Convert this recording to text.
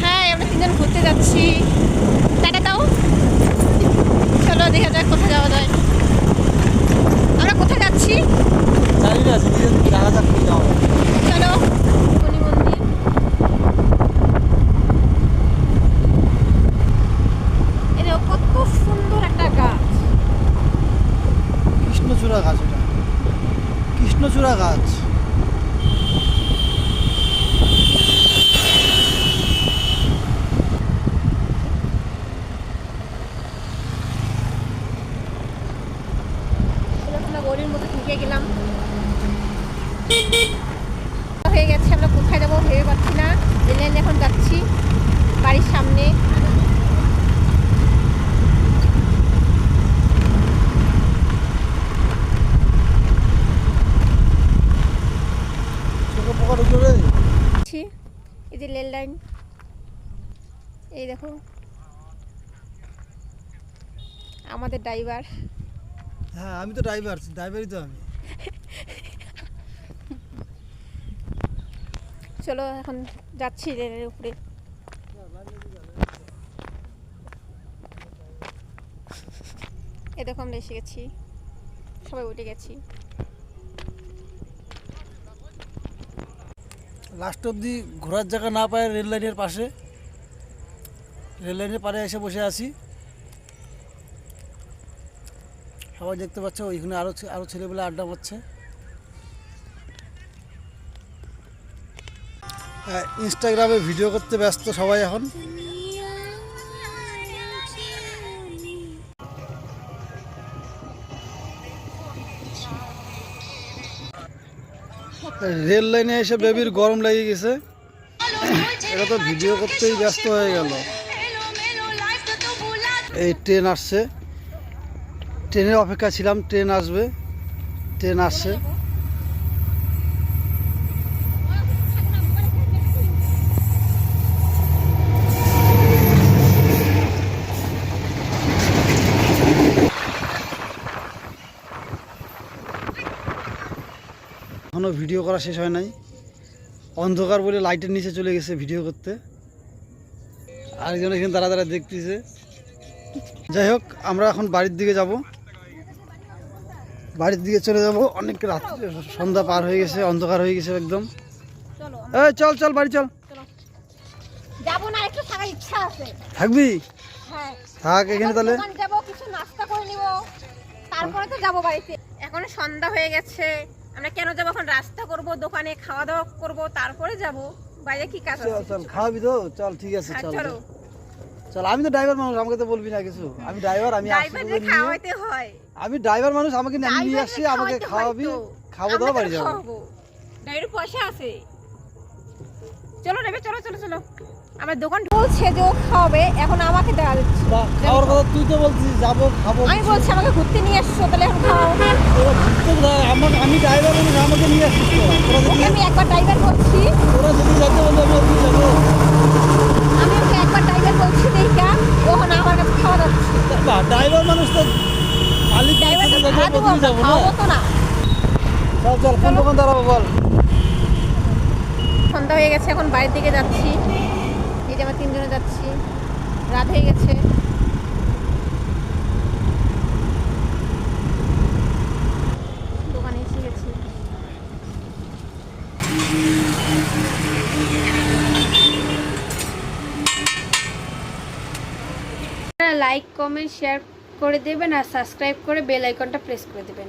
হ্যাঁ আমরা তিনজন ঘুরতে যাচ্ছি। টাটা দাও। চলো, দেখা যাক কোথায় যাওয়া যায়। আমরা কোথায় যাচ্ছি? জানি না কৃষ্ণচূড়া গাছ। গলির মধ্যে ঢুকে গেলাম হয়ে গেছে আমরা কোথায় যাব ভেবে পাচ্ছি না রেল লাইনে এখন যাচ্ছি বাড়ির সামনে চোখে পোকা ঢুকলো রে যাচ্ছি এই যে রেল লাইন এই দেখো। আমাদের ড্রাইভার। হ্যাঁ আমি তো ড্রাইভার ড্রাইভারই তো আমি। চলো এখন যাচ্ছি রেলের উপরে। এ দেখো আমরা এসে গেছি। সবাই উঠে গেছি। লাস্ট অবধি ঘোরার জায়গা না পায় রেল লাইনের পাশে। রেল লাইনের পাড়ে এসে বসে আছি। সবাই দেখতে পাচ্ছ ওইখানে আরও আরও ছেলেবেলা আড্ডা পাচ্ছে হ্যাঁ, ইনস্টাগ্রামে ভিডিও করতে ব্যস্ত সবাই এখন। রেল লাইনে এসে বেবির গরম লেগে গেছে। এটা তো ভিডিও করতেই ব্যস্ত হয়ে গেল। এই ট্রেন আসছে। ট্রেনের অপেক্ষা ছিলাম, ট্রেন আসবে। ট্রেন আসছে। এখনও ভিডিও করা শেষ হয় নাই। অন্ধকার বলে লাইটের নিচে চলে গেছে ভিডিও করতে। আরেকজন এখানে তারা দাঁড়া দেখতেছে। যাই হোক আমরা এখন বাড়ির দিকে যাব। বাড়ির দিকে চলে যাব। অনেক রাত সন্ধ্যা পার হয়ে গেছে অন্ধকার হয়ে গেছে একদম। চলো এই চল চল বাড়ি চল। থাকবি? হ্যাঁ। থাক এখানে তাহলে। তারপরে তো যাব বাড়িতে। এখন সন্ধ্যা হয়ে গেছে। আমরা কেন যাব? এখন রাস্তা করব দোকানে খাওয়া দাওয়া করব তারপরে যাব? বাইরে কি কাজ আছে? চল খাওয়াবি তো। চল ঠিক আছে হ্যাঁ, চল চলো। চল। আমি তো ড্রাইভার মানুষ আমাকে তো বলবি না কিছু। আমি ড্রাইভার আমি তোদের খাওয়াইতে হয়। আমি ড্রাইভার মানুষ আমাকে নিয়ে- আসছি আমাকে খাওয়াবি খাব দাওয়া বাড়ি যাব। খাওয়াবো। পয়সা আছে। চলো নেবে চলো চলো চলো। আমার দোকান বলছে যে ও খাওয়াবে এখন আমাকে দেওয়া দিচ্ছে খাওয়ার কথা তুই তো বলছিস যাব খাব। আমি বলছি আমাকে ঘুরতে নিয়ে এসছো তাহলে এখন খাও তোরা ঘুরতে আমাকে আমি ড্রাইভার মানুষ আমাকে নিয়ে আসছিস আমি একবার ড্রাইভার বলছি। যদি যেতে বলব আমি ওখানে যাব। আমি ওকে একবার ড্রাইভার বলছি দেখা ও এখন আমার কাছে খাওয়া যাচ্ছে ড্রাইভার মানুষ তো মালিক ড্রাইভার তো দেখা খাওয়াবো তো না। চল চল কোন দোকান দাঁড়াবো বল। সন্ধ্যা হয়ে গেছে এখন বাড়ির দিকে যাচ্ছি। এই যে আমরা তিনজনে যাচ্ছি। রাত হয়ে গেছে। দোকানে এসে গেছি। লাইক কমেন্ট শেয়ার করে দেবেন আর সাবস্ক্রাইব করে বেল আইকনটা প্রেস করে দেবেন।